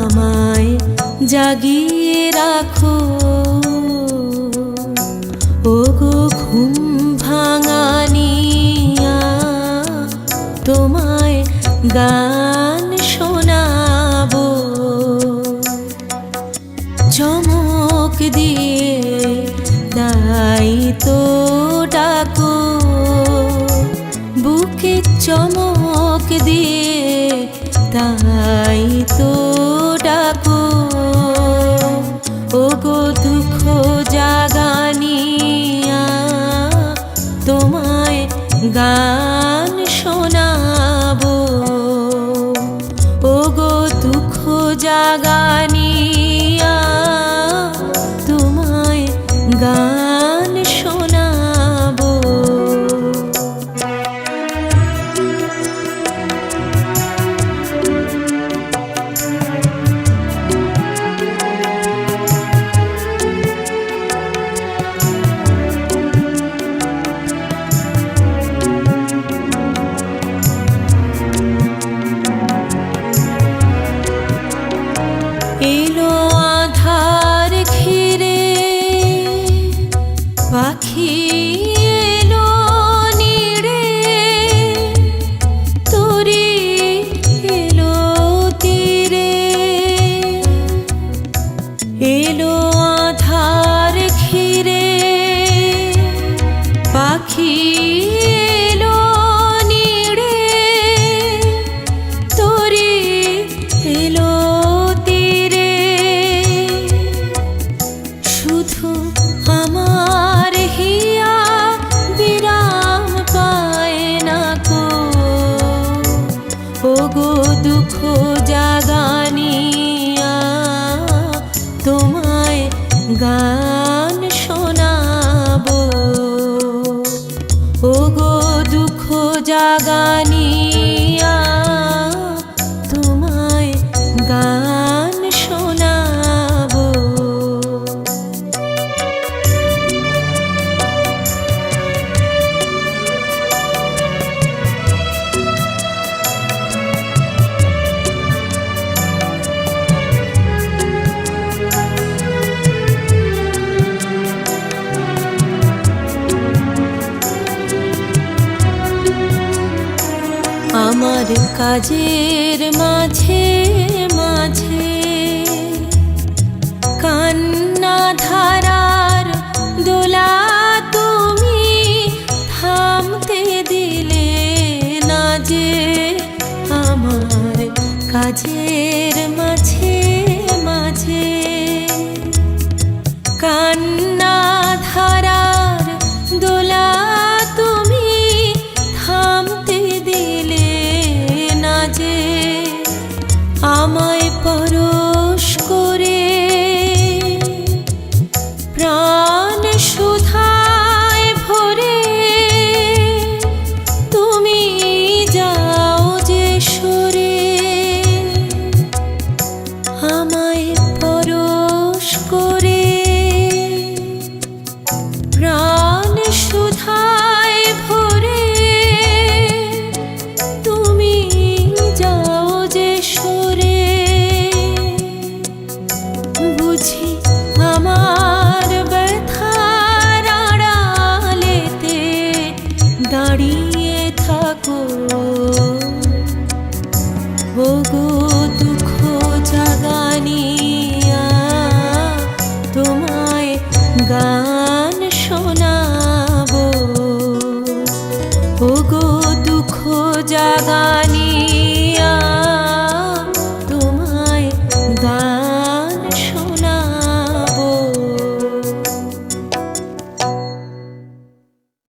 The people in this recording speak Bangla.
আমায় জাগিয়ে রাখো। ও গো ঘুম ভাঙানিয়া তোমায় গান শোনাবো। চমক দিয়ে তাই তো ডাকো। বুকে চমক দিয়ে তাই তো গান শোনাবো। ওগো দুঃখ জাগানিয়া তীরে। এলো আধার ঘিরে পাখি গান শোনাব। ও দুঃখ জাগানিয়া আমার কাজের মাঝে মাঝে কান্না ধারার দোলা তুমি থামতে দিলে না যে আমার কাজের মাঝে মাঝে কান্না আমায় পরশ করে প্রাণ সুধায় ভরে। তুমি যাও যে সরে। আমায় পরশ করে जगानी